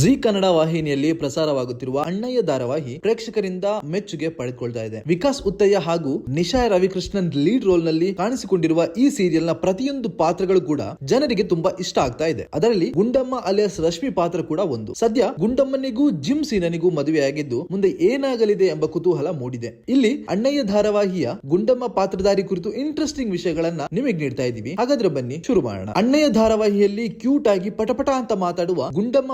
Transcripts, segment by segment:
G Kannada ವಾಹಿನಿಯಲ್ಲಿ ಪ್ರಸಾರವಾಗುತ್ತಿರುವ ಅಣ್ಣಯ್ಯ ಧಾರಾವಾಹಿ ಪ್ರೇಕ್ಷಕರಿಂದ ಮೆಚ್ಚುಗೆ ಪಡೆದುಕೊಳ್ತಾ ಇದೆ. ವಿಕಾಸ್ ಉತ್ತಯ್ಯ ಹಾಗೂ ನಿಶಾ ರವಿಕೃಷ್ಣನ್ ಲೀಡ್ ರೋಲ್ನಲ್ಲಿ ಕಾಣಿಸಿಕೊಂಡಿರುವ ಈ ಸೀರಿಯಲ್ನ ಪ್ರತಿಯೊಂದು ಪಾತ್ರಗಳು ಕೂಡ ಜನರಿಗೆ ತುಂಬಾ ಇಷ್ಟ ಆಗ್ತಾ ಇದೆ. ಅದರಲ್ಲಿ ಗುಂಡಮ್ಮ ಅಲಿಯಾಸ್ ರಶ್ಮಿ ಪಾತ್ರ ಕೂಡ ಒಂದು. ಸದ್ಯ ಗುಂಡಮ್ಮನಿಗೂ ಜಿಮ್ ಸೀನನಿಗೂ ಮದುವೆಯಾಗಿದ್ದು ಮುಂದೆ ಏನಾಗಲಿದೆ ಎಂಬ ಕುತೂಹಲ ಮೂಡಿದೆ. ಇಲ್ಲಿ ಅಣ್ಣಯ್ಯ ಧಾರಾವಾಹಿಯ ಗುಂಡಮ್ಮ ಪಾತ್ರಧಾರಿ ಕುರಿತು ಇಂಟ್ರೆಸ್ಟಿಂಗ್ ವಿಷಯಗಳನ್ನ ನಿಮಗೆ ನೀಡ್ತಾ ಇದ್ದೀವಿ. ಹಾಗಾದ್ರೆ ಬನ್ನಿ, ಶುರು ಮಾಡೋಣ. ಅಣ್ಣಯ್ಯ ಧಾರಾವಾಹಿಯಲ್ಲಿ ಕ್ಯೂಟ್ ಆಗಿ ಪಟಪಟ ಅಂತ ಮಾತಾಡುವ ಗುಂಡಮ್ಮ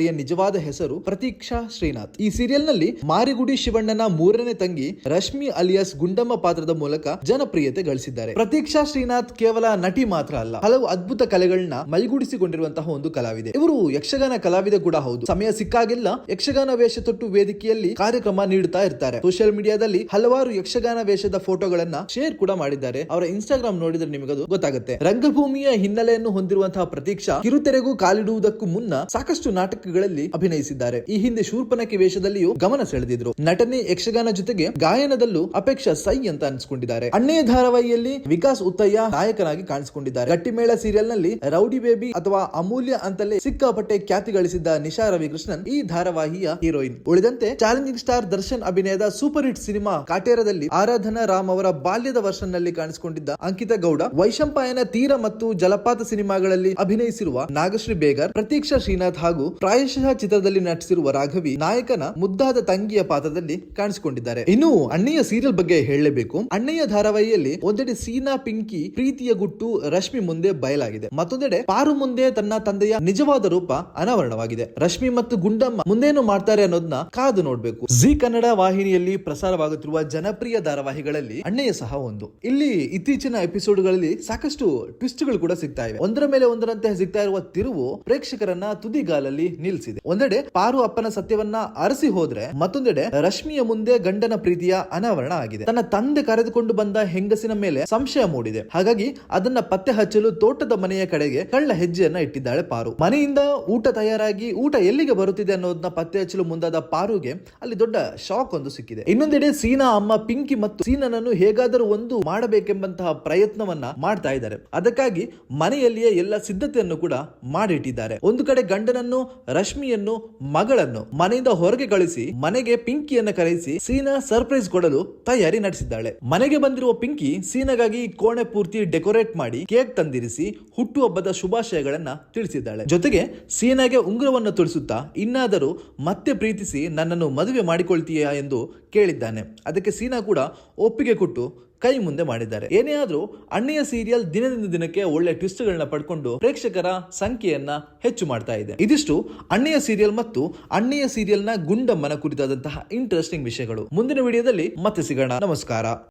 ಪಾತ್ರಧಾರಿಯ ನಿಜವಾದ ಹೆಸರು ಪ್ರತೀಕ್ಷಾ ಶ್ರೀನಾಥ್. ಈ ಸೀರಿಯಲ್ನಲ್ಲಿ ಮಾರಿಗುಡಿ ಶಿವಣ್ಣನ ಮೂರನೇ ತಂಗಿ ರಶ್ಮಿ ಅಲಿಯಾಸ್ ಗುಂಡಮ್ಮ ಪಾತ್ರದ ಮೂಲಕ ಜನಪ್ರಿಯತೆ ಗಳಿಸಿದ್ದಾರೆ. ಪ್ರತೀಕ್ಷಾ ಶ್ರೀನಾಥ್ ಕೇವಲ ನಟಿ ಮಾತ್ರ ಅಲ್ಲ, ಹಲವು ಅದ್ಭುತ ಕಲೆಗಳನ್ನ ಮೈಗೂಡಿಸಿಕೊಂಡಿರುವಂತಹ ಒಂದು ಕಲಾವಿದೆ. ಇವರು ಯಕ್ಷಗಾನ ಕಲಾವಿದೆ ಕೂಡ ಹೌದು. ಸಮಯ ಸಿಕ್ಕಾಗೆಲ್ಲ ಯಕ್ಷಗಾನ ವೇಷ ತೊಟ್ಟು ವೇದಿಕೆಯಲ್ಲಿ ಕಾರ್ಯಕ್ರಮ ನೀಡುತ್ತಾ ಇರ್ತಾರೆ. ಸೋಷಿಯಲ್ ಮೀಡಿಯಾದಲ್ಲಿ ಹಲವಾರು ಯಕ್ಷಗಾನ ವೇಷದ ಫೋಟೋಗಳನ್ನ ಶೇರ್ ಕೂಡ ಮಾಡಿದ್ದಾರೆ. ಅವರ ಇನ್ಸ್ಟಾಗ್ರಾಮ್ ನೋಡಿದ್ರೆ ನಿಮಗದು ಗೊತ್ತಾಗುತ್ತೆ. ರಂಗಭೂಮಿಯ ಹಿನ್ನೆಲೆಯನ್ನು ಹೊಂದಿರುವಂತಹ ಪ್ರತೀಕ್ಷಾ ಕಿರುತೆರೆಗೂ ಕಾಲಿಡುವುದಕ್ಕೂ ಮುನ್ನ ಸಾಕಷ್ಟು ನಾಟಕಗಳಲ್ಲಿ ಅಭಿನಯಿಸಿದ್ದಾರೆ. ಈ ಹಿಂದೆ ಶೂರ್ಪನಖಿ ವೇಷದಲ್ಲಿಯೂ ಗಮನ ಸೆಳೆದಿದ್ರು. ನಟನೆ ಯಕ್ಷಗಾನ ಜೊತೆಗೆ ಗಾಯನದಲ್ಲೂ ಅಪೇಕ್ಷಾ ಸೈ ಅಂತ ಅನ್ಸ್ಕೊಂಡಿದ್ದಾರೆ. ಅಣ್ಣೆಯ ಧಾರಾವಾಹಿಯಲ್ಲಿ ವಿಕಾಸ್ ಉತ್ತಯ್ಯ ನಾಯಕನಾಗಿ ಕಾಣಿಸಿಕೊಂಡಿದ್ದಾರೆ. ಗಟ್ಟಿಮೇಳ ಸೀರಿಯಲ್ನಲ್ಲಿ ರೌಡಿ ಬೇಬಿ ಅಥವಾ ಅಮೂಲ್ಯ ಅಂತಲೇ ಸಿಕ್ಕಾಪಟ್ಟೆ ಖ್ಯಾತಿ ಗಳಿಸಿದ್ದ ನಿಶಾ ರವಿಕೃಷ್ಣನ್ ಈ ಧಾರಾವಾಹಿಯ ಹೀರೋಯಿನ್. ಉಳಿದಂತೆ ಚಾಲೆಂಜಿಂಗ್ ಸ್ಟಾರ್ ದರ್ಶನ್ ಅಭಿನಯದ ಸೂಪರ್ ಹಿಟ್ ಸಿನಿಮಾ ಕಾಟೇರದಲ್ಲಿ ಆರಾಧನಾ ರಾಮ್ ಅವರ ಬಾಲ್ಯದ ವರ್ಷನ್ನಲ್ಲಿ ಕಾಣಿಸಿಕೊಂಡಿದ್ದ ಅಂಕಿತ ಗೌಡ ವೈಶಂಪಾಯನ ತೀರ ಮತ್ತು ಜಲಪಾತ ಸಿನಿಮಾಗಳಲ್ಲಿ ಅಭಿನಯಿಸಿರುವ ನಾಗಶ್ರೀ ಬೇಗರ್, ಪ್ರತೀಕ್ಷಾ ಶ್ರೀನಾಥ್ ಹಾಗೂ ಪ್ರಾಯಶಃ ಚಿತ್ರದಲ್ಲಿ ನಟಿಸಿರುವ ರಾಘವಿ, ನಾಯಕನ ಮುದ್ದಾದ ತಂಗಿಯ ಪಾತ್ರದಲ್ಲಿ ಕಾಣಿಸಿಕೊಂಡಿದ್ದಾರೆ. ಇನ್ನು ಅಣ್ಣೆಯ ಸೀರಿಯಲ್ ಬಗ್ಗೆ ಹೇಳಲೇಬೇಕು. ಅಣ್ಣೆಯ ಧಾರಾವಾಹಿಯಲ್ಲಿ ಒಂದೆಡೆ ಸೀನಾ, ಪಿಂಕಿ, ಪ್ರೀತಿಯ ಗುಟ್ಟು, ರಶ್ಮಿ ಮುಂದೆ ಬಯಲಾಗಿದೆ. ಮತ್ತೊಂದೆಡೆ ಪಾರು ಮುಂದೆ ತನ್ನ ತಂದೆಯ ನಿಜವಾದ ರೂಪ ಅನಾವರಣವಾಗಿದೆ. ರಶ್ಮಿ ಮತ್ತು ಗುಂಡಮ್ಮ ಮುಂದೇನು ಮಾಡ್ತಾರೆ ಅನ್ನೋದನ್ನ ಕಾದು ನೋಡ್ಬೇಕು. ಜಿ ಕನ್ನಡ ವಾಹಿನಿಯಲ್ಲಿ ಪ್ರಸಾರವಾಗುತ್ತಿರುವ ಜನಪ್ರಿಯ ಧಾರಾವಾಹಿಗಳಲ್ಲಿ ಅಣ್ಣಯ್ಯ ಸಹ ಒಂದು. ಇಲ್ಲಿ ಇತ್ತೀಚಿನ ಎಪಿಸೋಡ್ಗಳಲ್ಲಿ ಸಾಕಷ್ಟು ಟ್ವಿಸ್ಟ್ಗಳು ಕೂಡ ಸಿಗ್ತಾ ಇವೆ. ಒಂದರ ಮೇಲೆ ಒಂದರಂತೆ ಸಿಗ್ತಾ ಇರುವ ತಿರುವು ಪ್ರೇಕ್ಷಕರನ್ನ ತುದಿಗಾಲಲ್ಲಿ ನಿಲ್ಲಿಸಿದೆ ಒಂದೆಡೆ ಪಾರು ಅಪ್ಪನ ಸತ್ಯವನ್ನ ಅರಸಿ ಹೋದ್ರೆ ಮತ್ತೊಂದೆಡೆ ರಶ್ಮಿಯ ಮುಂದೆ ಗಂಡನ ಪ್ರೀತಿಯ ಅನಾವರಣ ಆಗಿದೆ. ತನ್ನ ತಂದೆ ಕರೆದುಕೊಂಡು ಬಂದ ಹೆಂಗಸಿನ ಮೇಲೆ ಸಂಶಯ ಮೂಡಿದೆ. ಹಾಗಾಗಿ ಅದನ್ನ ಪತ್ತೆ ಹಚ್ಚಲು ತೋಟದ ಮನೆಯ ಕಡೆಗೆ ಕಳ್ಳ ಹೆಜ್ಜೆಯನ್ನ ಇಟ್ಟಿದ್ದಾಳೆ ಪಾರು. ಮನೆಯಿಂದ ಊಟ ತಯಾರಾಗಿ ಊಟ ಎಲ್ಲಿಗೆ ಬರುತ್ತಿದೆ ಅನ್ನೋದನ್ನ ಪತ್ತೆ ಹಚ್ಚಲು ಮುಂದಾದ ಪಾರುಗೆ ಅಲ್ಲಿ ದೊಡ್ಡ ಶಾಕ್ ಒಂದು ಸಿಕ್ಕಿದೆ. ಇನ್ನೊಂದೆಡೆ ಸೀನಾ ಅಮ್ಮ ಪಿಂಕಿ ಮತ್ತು ಸೀನನನ್ನು ಹೇಗಾದರೂ ಒಂದು ಮಾಡಬೇಕೆಂಬಂತಹ ಪ್ರಯತ್ನವನ್ನ ಮಾಡ್ತಾ ಇದ್ದಾರೆ. ಅದಕ್ಕಾಗಿ ಮನೆಯಲ್ಲಿಯೇ ಎಲ್ಲ ಸಿದ್ಧತೆಯನ್ನು ಕೂಡ ಮಾಡಿಟ್ಟಿದ್ದಾರೆ. ಒಂದು ಕಡೆ ಗಂಡನನ್ನು ರಶ್ಮಿಯನ್ನು ಮಗಳನ್ನು ಮನೆಯಿಂದ ಹೊರಗೆ ಕಳಿಸಿ, ಮನೆಗೆ ಪಿಂಕಿಯನ್ನು ಕರೆಸಿ ಸೀನಾ ಸರ್ಪ್ರೈಸ್ ಕೊಡಲು ತಯಾರಿ ನಡೆಸಿದ್ದಾಳೆ. ಮನೆಗೆ ಬಂದಿರುವ ಪಿಂಕಿ ಸೀನಾಗಾಗಿ ಕೋಣೆ ಪೂರ್ತಿ ಡೆಕೋರೇಟ್ ಮಾಡಿ ಕೇಕ್ ತಂದಿರಿಸಿ ಹುಟ್ಟುಹಬ್ಬದ ಶುಭಾಶಯಗಳನ್ನ ತಿಳಿಸಿದ್ದಾಳೆ. ಜೊತೆಗೆ ಸೀನಾಗೆ ಉಂಗುರವನ್ನು ತುಳಿಸುತ್ತಾ ಇನ್ನಾದರೂ ಮತ್ತೆ ಪ್ರೀತಿಸಿ ನನ್ನನ್ನು ಮದುವೆ ಮಾಡಿಕೊಳ್ತೀಯಾ ಎಂದು ಕೇಳಿದ್ದಾನೆ. ಅದಕ್ಕೆ ಸೀನಾ ಕೂಡ ಒಪ್ಪಿಗೆ ಕೊಟ್ಟು ಕೈ ಮುಂದೆ ಮಾಡಿದ್ದಾರೆ. ಏನೇ ಆದ್ರೂ ಅಣ್ಣೆಯ ಸೀರಿಯಲ್ ದಿನದಿಂದ ದಿನಕ್ಕೆ ಒಳ್ಳೆ ಟ್ವಿಸ್ಟ್ಗಳನ್ನ ಪಡ್ಕೊಂಡು ಪ್ರೇಕ್ಷಕರ ಸಂಖ್ಯೆಯನ್ನ ಹೆಚ್ಚು ಮಾಡ್ತಾ ಇದೆ. ಇದಿಷ್ಟು ಅಣ್ಣೆಯ ಸೀರಿಯಲ್ ಮತ್ತು ಅಣ್ಣೆಯ ಸೀರಿಯಲ್ನ ಗುಂಡಮ್ಮನ ಕುರಿತಾದಂತಹ ಇಂಟ್ರೆಸ್ಟಿಂಗ್ ವಿಷಯಗಳು. ಮುಂದಿನ ವಿಡಿಯೋದಲ್ಲಿ ಮತ್ತೆ ಸಿಗೋಣ. ನಮಸ್ಕಾರ.